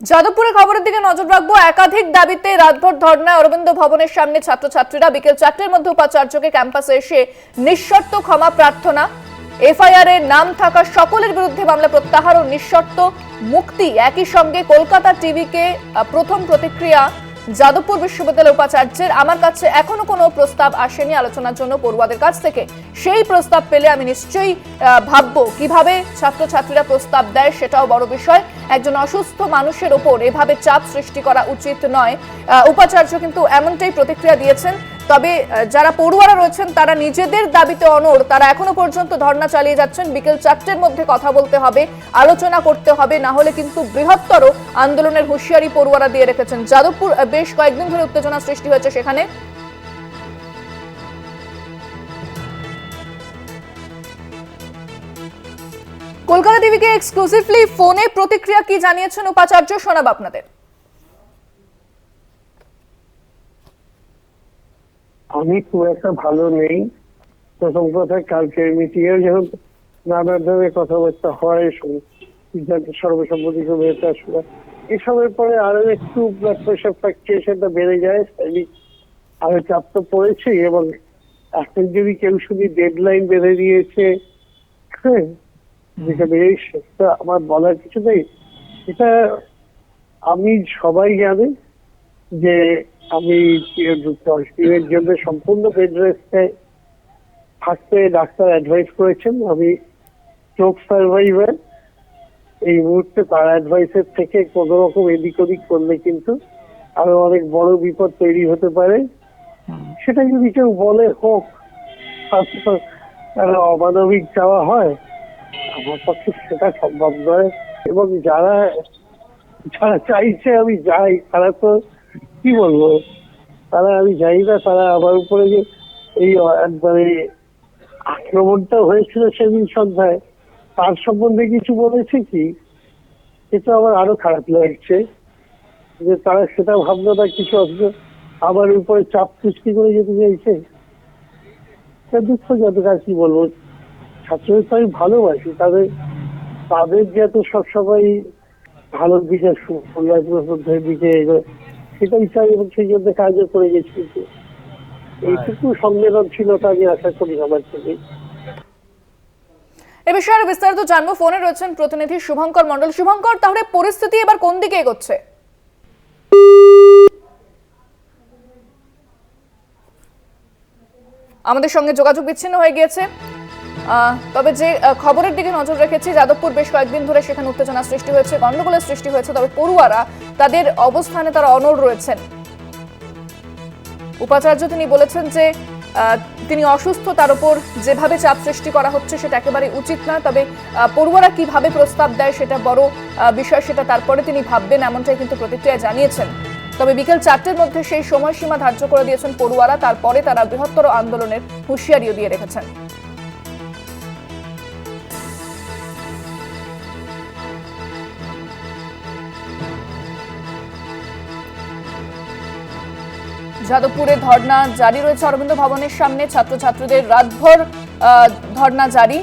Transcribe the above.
যাদবপুরের খবরের দিকে নজর রাখব। একাধিক দাবিতে রাতভর ধর্ণা অরবিন্দ ভবনের সামনে ছাত্রছাত্রীরা বিকেল চারটের মধ্যে উপাচার্যকে ক্যাম্পাসে এসে নিঃশর্ত ক্ষমা প্রার্থনা, এফআইআর এর নাম থাকা সকলের বিরুদ্ধে মামলা প্রত্যাহার ও নিঃশর্ত মুক্তি। একই সঙ্গে কলকাতা টিভিকে প্রথম প্রতিক্রিয়া যাদবপুর বিশ্ববিদ্যালয়ের উপাচার্যের আমার কাছে এখনও কোনো প্রস্তাব আসেনি আলোচনার জন্য পড়ুয়াদের কাছ থেকে। সেই প্রস্তাব পেলে আমি নিশ্চয়ই ভাববো কীভাবে ছাত্রছাত্রীরা প্রস্তাব দেয় সেটাও বড় বিষয়। একজন অসুস্থ মানুষের ওপর এভাবে চাপ সৃষ্টি করা উচিত নয়। উপাচার্য কিন্তু এমনটাই প্রতিক্রিয়া দিয়েছেন তবে যারা পড়ুয়ারা রয়েছেন, তারা নিজেদের দাবিতে অনড়। তারা এখনও পর্যন্ত ধর্না চালিয়ে যাচ্ছেন। বিকেল চারটের মধ্যে কথা বলতে হবে, আলোচনা করতে হবে, না হলে কিন্তু বৃহত্তর আন্দোলনের হুঁশিয়ারি পড়ুয়ারা দিয়ে রেখেছেন। যাদবপুর বেশ কয়েকদিন ধরে উত্তেজনা সৃষ্টি হয়েছে সেখানে। কলকাতা টিভিকে এক্সক্লুসিভলি ফোনে প্রতিক্রিয়া কি জানিয়েছেন উপাচার্য? শোনাব আপনাদের। আমি খুব একটা ভালো নেই। প্রথম কথা কালকে মিটিং এ যখন নানা ধরনের কথাবার্তা হয় শুনি সর্বসম্মতিক্রমে এটা শোনা এসবের পরে আরও একটু ব্লাড প্রেশার ফ্লাকচুয়েশনটা বেড়ে যায় আরও চাপ তো পড়েছে এবং এখন যদি কেউ শুধু ডেডলাইন বেঁধে দিয়েছে হ্যাঁ যেখানে এই সেটা আমার বলার কিছু নেই। এটা আমি সবাই জানে যে আমি এর জন্য সম্পূর্ণ বেড রেস্টে থাকতে ডাক্তার অ্যাডভাইস করেছেন। আমি স্ট্রোক সার্ভাইভার এই মুহূর্তে তার অ্যাডভাইসের থেকে কোনো রকম এদিক ওদিক করলে কিন্তু আরও অনেক বড় বিপদ তৈরি হতে পারে। সেটা যদি কেউ বলে হোক অমানবিক যাওয়া হয় আমার পক্ষে সেটা সম্ভব নয়। এবং যারা যারা চাইছে আমি যাই তারা তো কি বলব? তারা আমি জানি না তারা আমার উপরে যে এই, একবারে আক্রমণটা হয়েছিল সেদিন সন্ধ্যায়, তার সম্বন্ধে কিছু বলেছে কি? এটা আমার আরও খারাপ লাগছে, যে তারা সেটা ভাবলো না, কিছু অথচ আমার উপরে চাপ সৃষ্টি করে যেতে চাইছে। এটা দুঃখজনক আর কি বলব? ছাত্রদের তো আমি ভালোবাসি, তাদের তাদের যাতে সবসময় ভালোর দিকে সু- কল্যাণের মধ্যে দিকে সেটাই চাই এবং সেই জন্য কাজও করে গেছি এইটুকু সংবেদনশীলতা আমি আশা করি আমার থেকে। এ বিষয়ে আরও বিস্তারিত জানব। ফোনে রয়েছেন প্রতিনিধি শুভঙ্কর মন্ডল শুভঙ্কর, তাহলে পরিস্থিতি এবার কোন দিকে এগোচ্ছে? আমাদের সঙ্গে যোগাযোগ বিচ্ছিন্ন হয়ে গিয়েছে। তবে যে খবরের দিকে নজর রেখেছি, যাদবপুর বেশ কয়েকদিন ধরে সেখানে উত্তেজনা সৃষ্টি হয়েছে গন্ডগোলের সৃষ্টি হয়েছে, তবে পড়ুয়ারা তাদের অবস্থানে তারা অনড় রয়েছেন। উপাচার্য তিনি বলেছেন যে তিনি অসুস্থ, তার উপর যেভাবে চাপ সৃষ্টি করা হচ্ছে সেটা একেবারে উচিত না তবে পড়ুয়ারা কীভাবে প্রস্তাব দেয় সেটা বড় বিষয়, সেটা তারপরে তিনি ভাববেন, এমনটাই কিন্তু প্রতিক্রিয়া জানিয়েছেন। তবে বিকেল চারটের মধ্যে সেই সময়সীমা ধার্য করে দিয়েছেন পড়ুয়ারা, তারপরে তারা বৃহত্তর আন্দোলনের হুঁশিয়ারিও দিয়ে রেখেছেন। যাদবপুরে ধর্না জারি রয়েছে। অরবিন্দ ভবনের সামনে ছাত্রছাত্রীদের রাতভর ধর্না জারি।